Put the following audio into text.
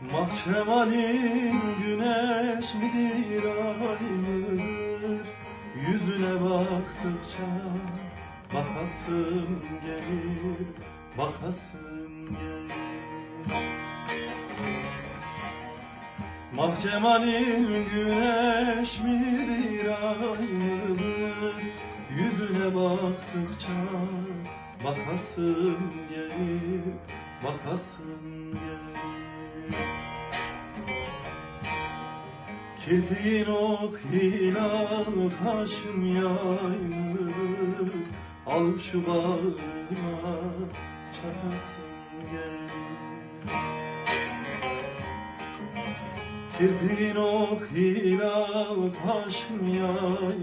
Mahkemenin güneş midir ay mıdır Yüzüne baktıkça bakasım gelir Bakasım gelir. Mahkemenin güneş midir ay mıdır Yüzüne baktıkça bakasım gelir Bakasım gelir Kirpiğin ok hilal kaşım yayılır. Al şu bağrıma çakasın gel. Kirpiğin ok hilal kaşım yayılır